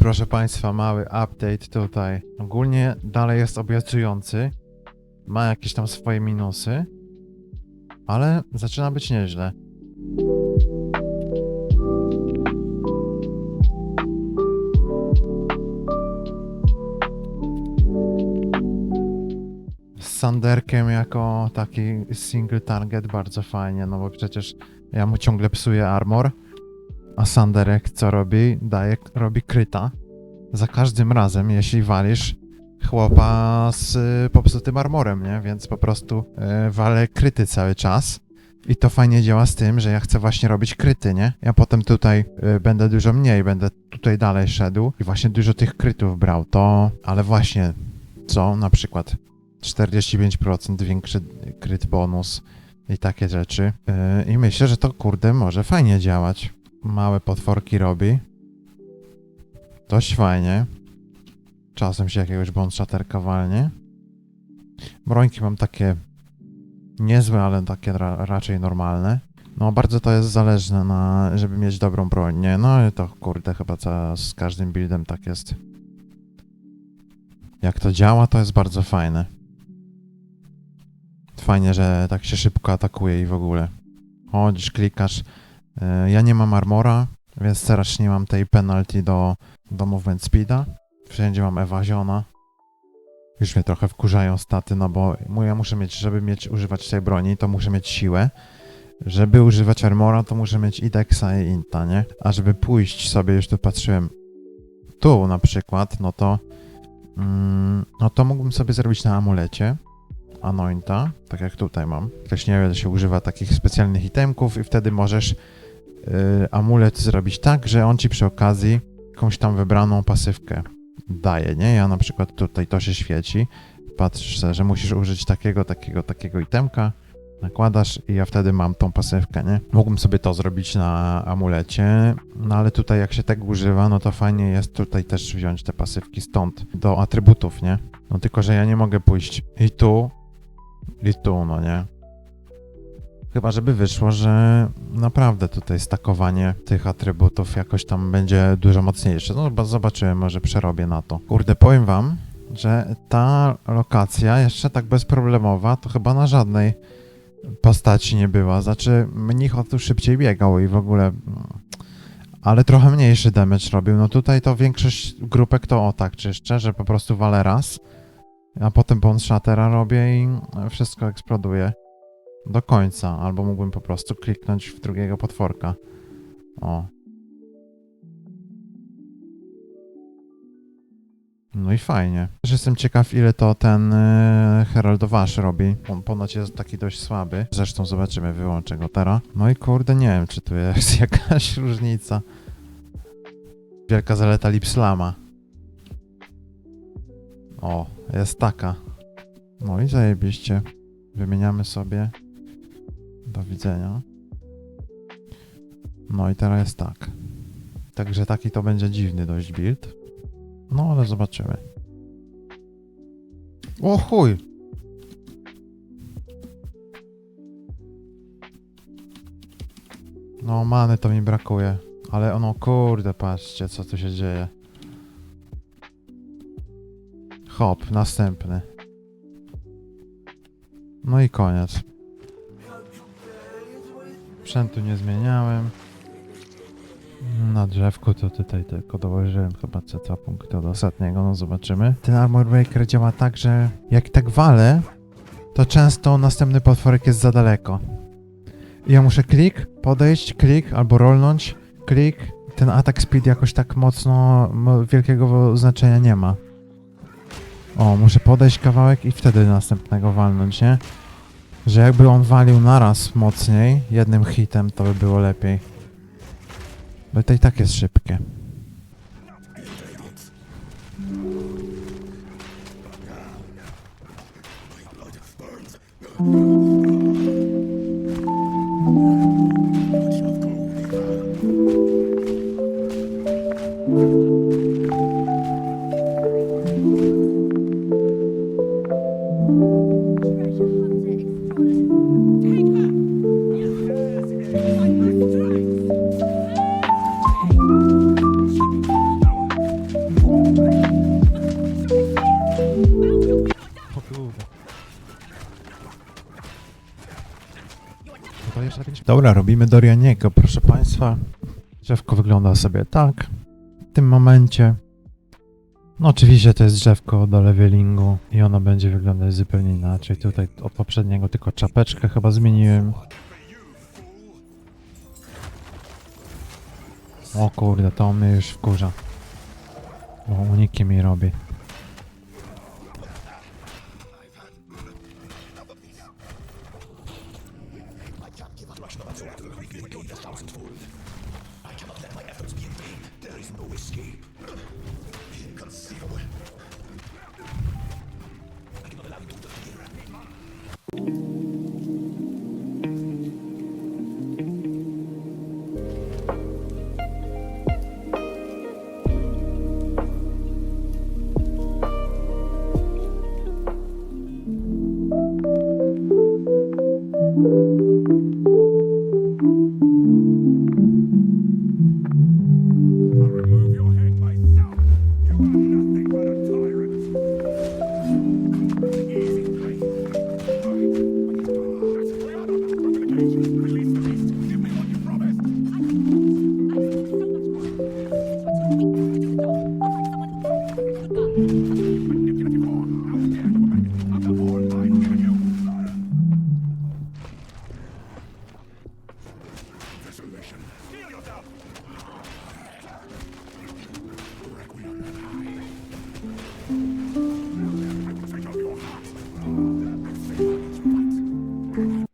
proszę Państwa, mały update tutaj. Ogólnie dalej jest obiecujący, ma jakieś tam swoje minusy, ale zaczyna być nieźle. Sanderkiem jako taki single target bardzo fajnie, no bo przecież ja mu ciągle psuję armor, a Sanderek co robi? Daje, robi kryta. Za każdym razem, jeśli walisz chłopa z y, popsutym armorem, nie? Więc po prostu y, walę kryty cały czas. I to fajnie działa z tym, że ja chcę właśnie robić kryty, nie? Ja potem tutaj y, będę dużo mniej, będę tutaj dalej szedł i właśnie dużo tych krytów brał. To, ale właśnie, co? Na przykład 45% większy kryt bonus i takie rzeczy. Y, I myślę, że to kurde może fajnie działać małe potworki robi. Dość fajnie. Czasem się jakiegoś bonshaterka walnie. Brońki mam takie niezłe, ale takie ra raczej normalne. No bardzo to jest zależne na, żeby mieć dobrą broń, nie? No i to kurde chyba ca- z każdym buildem tak jest. Jak to działa, to jest bardzo fajne. Fajnie, że tak się szybko atakuje i w ogóle. Chodzisz, klikasz, Ja nie mam armora, więc teraz nie mam tej penalty do, do movement speeda. Wszędzie mam evaziona. Już mnie trochę wkurzają staty, no bo ja muszę mieć, żeby mieć, używać tej broni, to muszę mieć siłę. Żeby używać armora, to muszę mieć i dexa i inta, nie? A żeby pójść sobie, już tu patrzyłem, tu na przykład, no to mm, no to mógłbym sobie zrobić na amulecie anointa, tak jak tutaj mam. Ktoś nie wie, że się używa takich specjalnych itemków i wtedy możesz amulet zrobić tak, że on ci przy okazji jakąś tam wybraną pasywkę daje, nie? Ja na przykład tutaj to się świeci, patrzysz, że musisz użyć takiego, takiego, takiego itemka, nakładasz i ja wtedy mam tą pasywkę, nie? Mógłbym sobie to zrobić na amulecie, no ale tutaj jak się tego używa, no to fajnie jest tutaj też wziąć te pasywki stąd do atrybutów, nie? No tylko, że ja nie mogę pójść i tu, i tu, no nie? Chyba, żeby wyszło, że naprawdę tutaj stakowanie tych atrybutów jakoś tam będzie dużo mocniejsze. No bo zobaczymy, może przerobię na to. Kurde, powiem wam, że ta lokacja jeszcze tak bezproblemowa to chyba na żadnej postaci nie była. Znaczy, mnicho tu szybciej biegał i w ogóle... Ale trochę mniejszy damage robił. No tutaj to większość grupek to o tak czyszczę, że po prostu walę raz, a potem bone shattera robię i wszystko eksploduje do końca, albo mógłbym po prostu kliknąć w drugiego potworka. O. No i fajnie. Też jestem ciekaw, ile to ten yy, Herald of Ash robi. On ponoć jest taki dość słaby. Zresztą zobaczymy, wyłączę go teraz. No i kurde, nie wiem, czy tu jest jakaś różnica. Wielka zaleta Lipslama. O, jest taka. No i zajebiście. Wymieniamy sobie. Do widzenia. No i teraz jest tak. Także taki to będzie dziwny dość build. No ale zobaczymy. O chuj! No many to mi brakuje. Ale ono kurde, patrzcie co tu się dzieje. Hop, następny. No i koniec. Sprzętu nie zmieniałem. Na drzewku to tutaj tylko dołożyłem chyba co dwa punkty do ostatniego, no zobaczymy. Ten Armor Breaker działa tak, że jak tak walę, to często następny potworek jest za daleko. I ja muszę klik, podejść, klik, albo rolnąć, klik. Ten atak speed jakoś tak mocno mo- wielkiego znaczenia nie ma. O, muszę podejść kawałek i wtedy następnego walnąć, nie? Że jakby on walił naraz mocniej, jednym hitem, to by było lepiej. Bo to i tak jest szybkie. Dobra, robimy Dorianiego, proszę państwa. Drzewko wygląda sobie tak. W tym momencie. No oczywiście to jest drzewko do levelingu i ono będzie wyglądać zupełnie inaczej. Tutaj od poprzedniego tylko czapeczkę chyba zmieniłem. O kurde, to on mnie już wkurza. Bo uniki mi robi.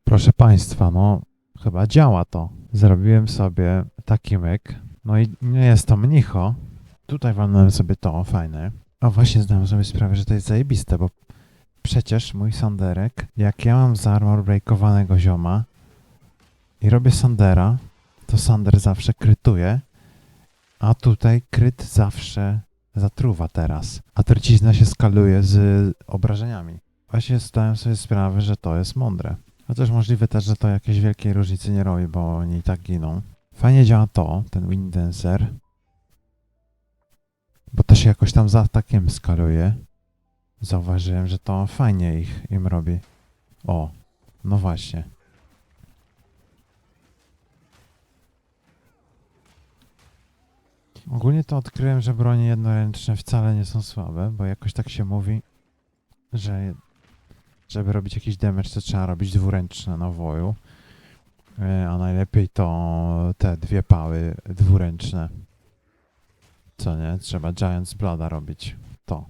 Proszę Państwa, no chyba działa to. Zrobiłem sobie taki myk. No i nie jest to mnicho. Tutaj walnąłem sobie to, fajne. A właśnie zdałem sobie sprawę, że to jest zajebiste, bo przecież mój sanderek, jak ja mam z armor breakowanego zioma i robię sandera, to sander zawsze krytuje, a tutaj kryt zawsze zatruwa teraz. A trucizna się skaluje z obrażeniami. Właśnie zdałem sobie sprawę, że to jest mądre. Chociaż możliwe też, że to jakiejś wielkiej różnicy nie robi, bo oni i tak giną. Fajnie działa to, ten Wind Dancer. Bo to się jakoś tam za atakiem skaluje. Zauważyłem, że to fajnie ich im robi. O, no właśnie. Ogólnie to odkryłem, że bronie jednoręczne wcale nie są słabe, bo jakoś tak się mówi, że żeby robić jakiś damage, to trzeba robić dwuręczne na woju. E, A najlepiej to te dwie pały dwuręczne. Co nie? Trzeba Giant's Blooda robić. To.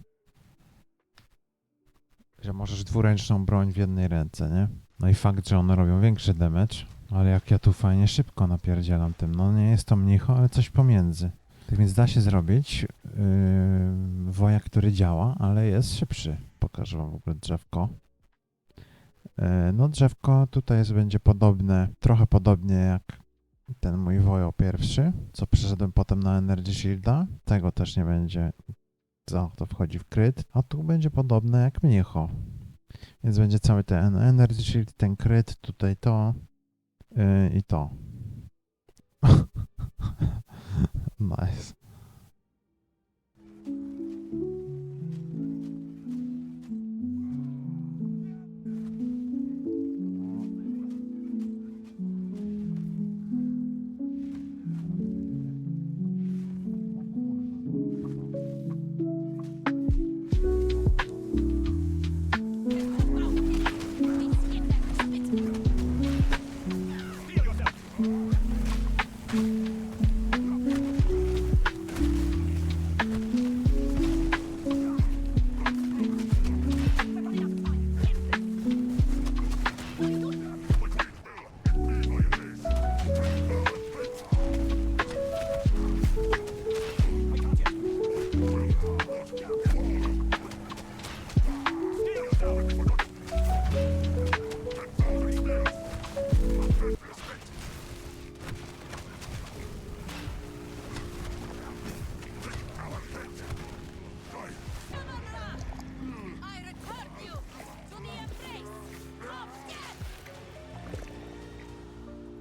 Że możesz dwuręczną broń w jednej ręce, nie? No i fakt, że one robią większy damage. Ale jak ja tu fajnie szybko napierdzielam tym. No nie jest to mnicho, ale coś pomiędzy. Tak więc da się zrobić yy, woja, który działa, ale jest szybszy. Pokażę wam w ogóle drzewko. E, No drzewko tutaj jest, będzie podobne, trochę podobnie jak ten mój wojo pierwszy, co przeszedłem potem na Energy Shielda. Tego też nie będzie, za to wchodzi w kryt, a tu będzie podobne jak mnicho. Więc będzie cały ten Energy Shield, ten kryt, tutaj to yy, i to. nice.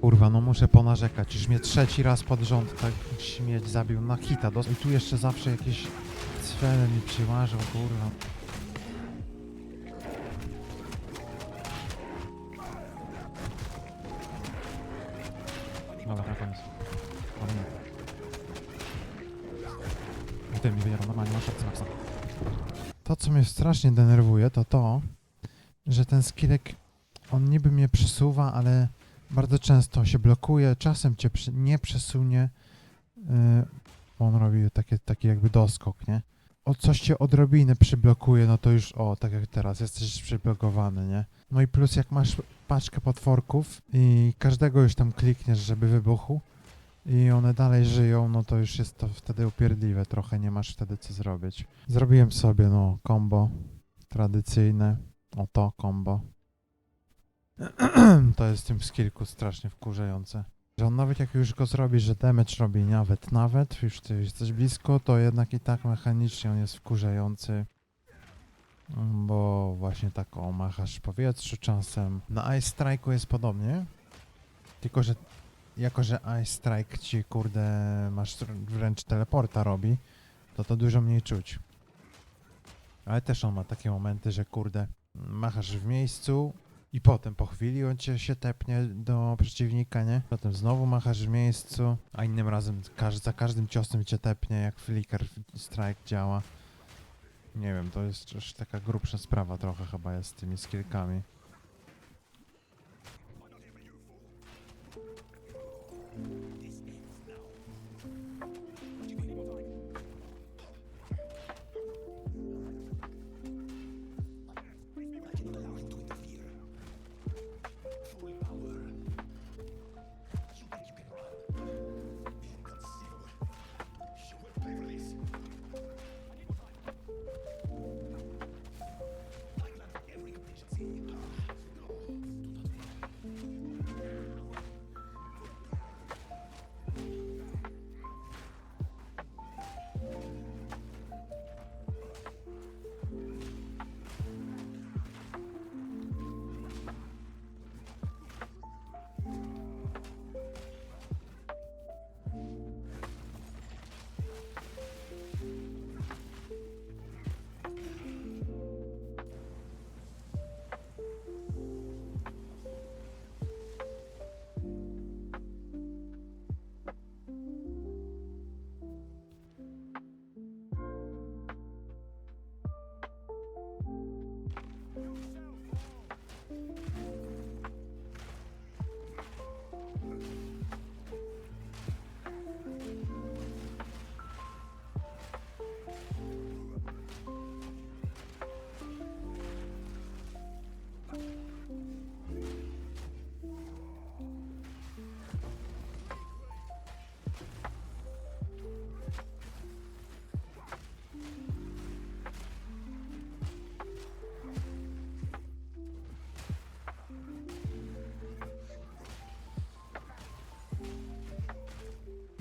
Kurwa, no muszę ponarzekać. Już mnie trzeci raz pod rząd tak śmieć zabił na hita. Dos- I tu jeszcze zawsze jakieś cwele mi przyłażą, kurwa. Dobra, na koniec. Ale nie. I ten mi wyjadł, normalnie masz napisane. To, co mnie strasznie denerwuje, to to, że ten skillek, on niby mnie przesuwa, ale bardzo często się blokuje, czasem cię nie przesunie. Yy, on robi taki, taki jakby doskok, nie? O coś cię odrobinę przyblokuje, no to już, o, tak jak teraz, jesteś przyblokowany, nie? No i plus jak masz paczkę potworków i każdego już tam klikniesz, żeby wybuchł i one dalej żyją, no to już jest to wtedy upierdliwe trochę, nie masz wtedy co zrobić. Zrobiłem sobie, no, combo tradycyjne, o to combo. to jest w tym skillku strasznie wkurzające. Że on nawet jak już go zrobi, że damage robi nawet, nawet, już ty jesteś blisko, to jednak i tak mechanicznie on jest wkurzający. Bo właśnie tak o, machasz w powietrzu czasem. Na Ice Strike'u jest podobnie. Tylko, że jako, że Ice Strike ci kurde masz wręcz teleporta robi, to to dużo mniej czuć. Ale też on ma takie momenty, że kurde machasz w miejscu i potem po chwili on cię się tepnie do przeciwnika, nie? Potem znowu machasz w miejscu, a innym razem każ za każdym ciosem cię tepnie, jak Flicker Strike działa. Nie wiem, to jest już taka grubsza sprawa trochę chyba jest z tymi skillkami.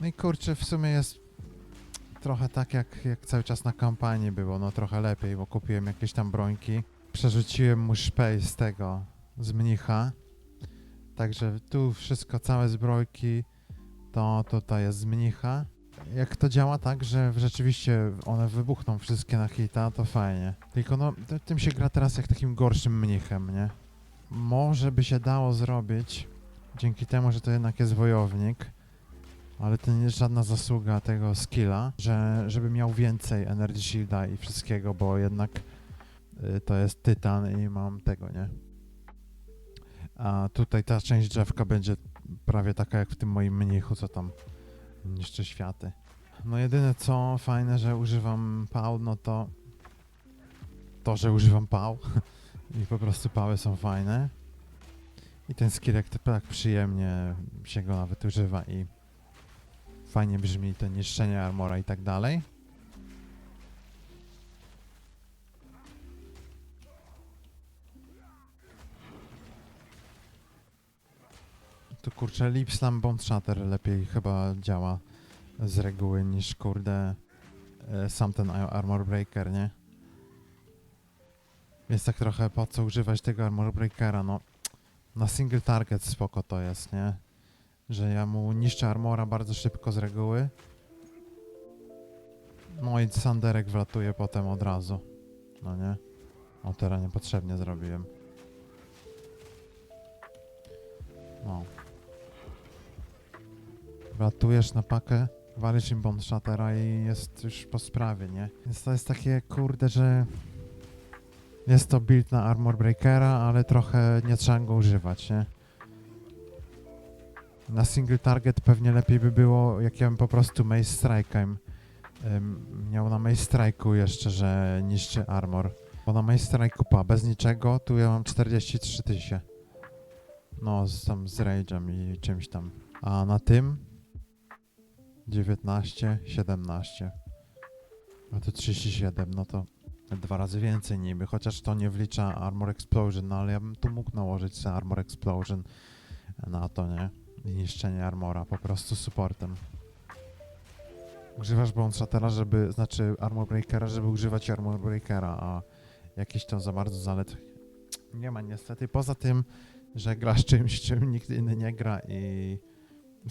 No i kurczę, w sumie jest trochę tak jak, jak cały czas na kampanii było, no trochę lepiej, bo kupiłem jakieś tam brońki. Przerzuciłem mu szpej z tego, z mnicha. Także tu wszystko, całe zbrojki, to tutaj jest z mnicha. Jak to działa tak, że rzeczywiście one wybuchną wszystkie na hita, to fajnie. Tylko no, tym się gra teraz jak takim gorszym mnichem, nie? Może by się dało zrobić, dzięki temu, że to jednak jest wojownik, ale to nie jest żadna zasługa tego skilla, że, żeby miał więcej Energy Shielda i wszystkiego, bo jednak y, to jest tytan i mam tego, nie? A tutaj ta część drzewka będzie prawie taka jak w tym moim mnichu, co tam niszczy światy. No jedyne co fajne, że używam pał, no to to, że używam pał i po prostu pały są fajne. I ten skillek to tak przyjemnie się go nawet używa i fajnie brzmi to niszczenie armora i tak dalej. Tu kurczę, Lip Slam Shatter lepiej chyba działa z reguły niż kurde e, sam ten Ar- Armor Breaker, nie? Więc tak trochę po co używać tego Armor Breakera, no na single target spoko to jest, nie? Że ja mu niszczę armora bardzo szybko z reguły. No i Sanderek wlatuje potem od razu. No nie? O, teraz niepotrzebnie zrobiłem. No. Latujesz na pakę, walisz im bomb shattera i jest już po sprawie, nie? Więc to jest takie, kurde, że... Jest to build na Armor Breakera, ale trochę nie trzeba go używać, nie? Na single target pewnie lepiej by było, jak ja bym po prostu Mace Strike'em ym, miał na Mace Strike'u jeszcze, że niszczy armor. Bo na Mace Strike'u pa, bez niczego, tu ja mam 43 tysiące. No, z, tam z Rage'em i czymś tam. A na tym 19, 17. A to 37, no to dwa razy więcej niby, chociaż to nie wlicza Armor Explosion, no ale ja bym tu mógł nałożyć sobie Armor Explosion na to, nie? Niszczenie armora, po prostu supportem. Używasz Bone Shattera, żeby, znaczy Armor Breakera, żeby używać Armor Breakera, a jakiś tam za bardzo zalet nie ma niestety. Poza tym, że grasz czymś, czym nikt inny nie gra i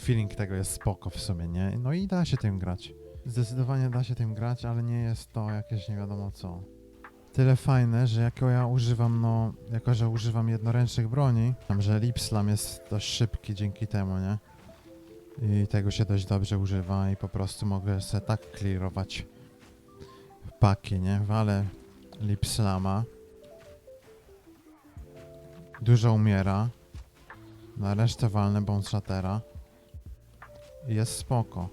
feeling tego jest spoko w sumie, nie? No i da się tym grać. Zdecydowanie da się tym grać, ale nie jest to jakieś nie wiadomo co. Tyle fajne, że jako ja używam, no, jako że używam jednoręcznych broni, tam, że Lip Slam jest dość szybki dzięki temu, nie? I tego się dość dobrze używa i po prostu mogę sobie tak clearować paki, nie? Walę Lip Slama. Dużo umiera. Na resztę walnę Bone Shattera. I jest spoko.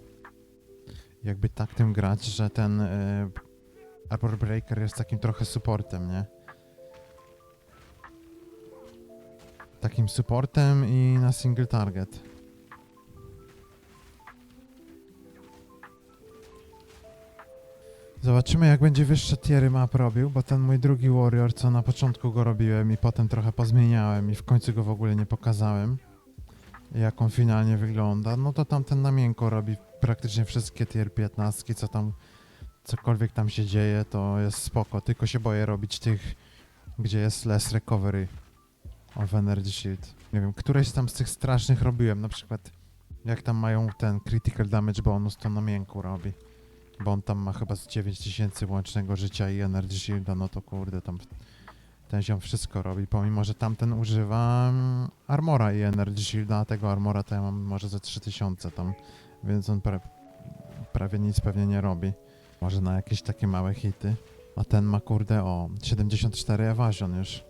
Jakby tak tym grać, że ten y, Arbor Breaker jest takim trochę supportem, nie? Takim supportem i na single target. Zobaczymy jak będzie wyższe tiery map robił, bo ten mój drugi warrior, co na początku go robiłem i potem trochę pozmieniałem i w końcu go w ogóle nie pokazałem, jak on finalnie wygląda, no to tamten na miękko robi praktycznie wszystkie tier 15, co tam, cokolwiek tam się dzieje, to jest spoko, tylko się boję robić tych, gdzie jest less recovery of energy shield. Nie wiem, któreś tam z tych strasznych robiłem, na przykład jak tam mają ten critical damage bonus, to na miękku robi. Bo on tam ma chyba z 9000 łącznego życia i Energy Shielda, no to kurde, tam ten ziom wszystko robi, pomimo, że tamten używa mm, Armora i Energy Shielda, a tego Armora to ja mam może ze 3000 tam, więc on pra prawie nic pewnie nie robi. Może na jakieś takie małe hity. A ten ma kurde o 74 evasion już.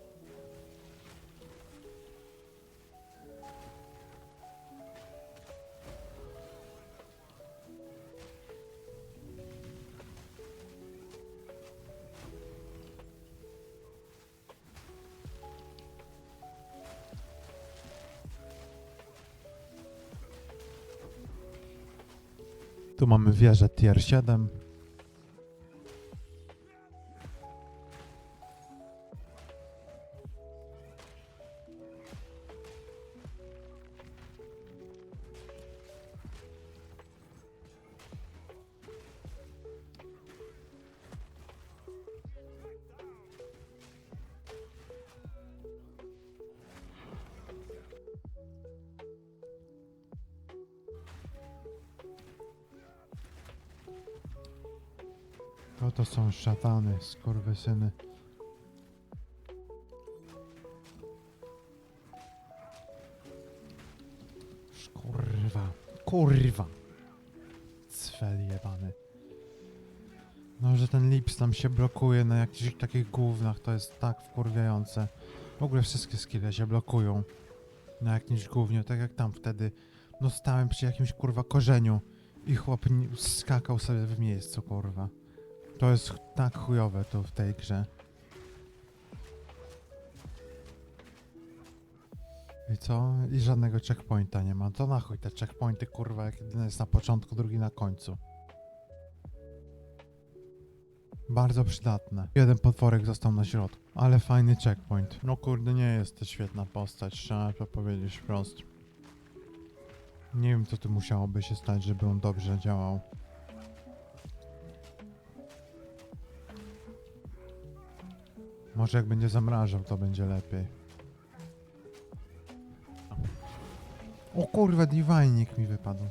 Tu mamy wieżę tier 7. To to są szatany, skurwysyny. Kurwa, kurwa. Cwel jebany. No, że ten lips tam się blokuje na jakichś takich gównach, to jest tak wkurwiające. W ogóle wszystkie skille się blokują na jakimś głównie, tak jak tam wtedy. No stałem przy jakimś kurwa korzeniu i chłop skakał sobie w miejscu, kurwa. To jest tak chujowe to w tej grze. I co? I żadnego checkpointa nie ma. To na chuj te checkpointy, kurwa, jak jeden jest na początku, drugi na końcu. Bardzo przydatne. Jeden potworek został na środku, ale fajny checkpoint. No kurde, nie jest to świetna postać, trzeba to powiedzieć wprost. Nie wiem, co tu musiałoby się stać, żeby on dobrze działał. Może jak będzie zamrażał, to będzie lepiej. O kurwa, divinik mi wypadł.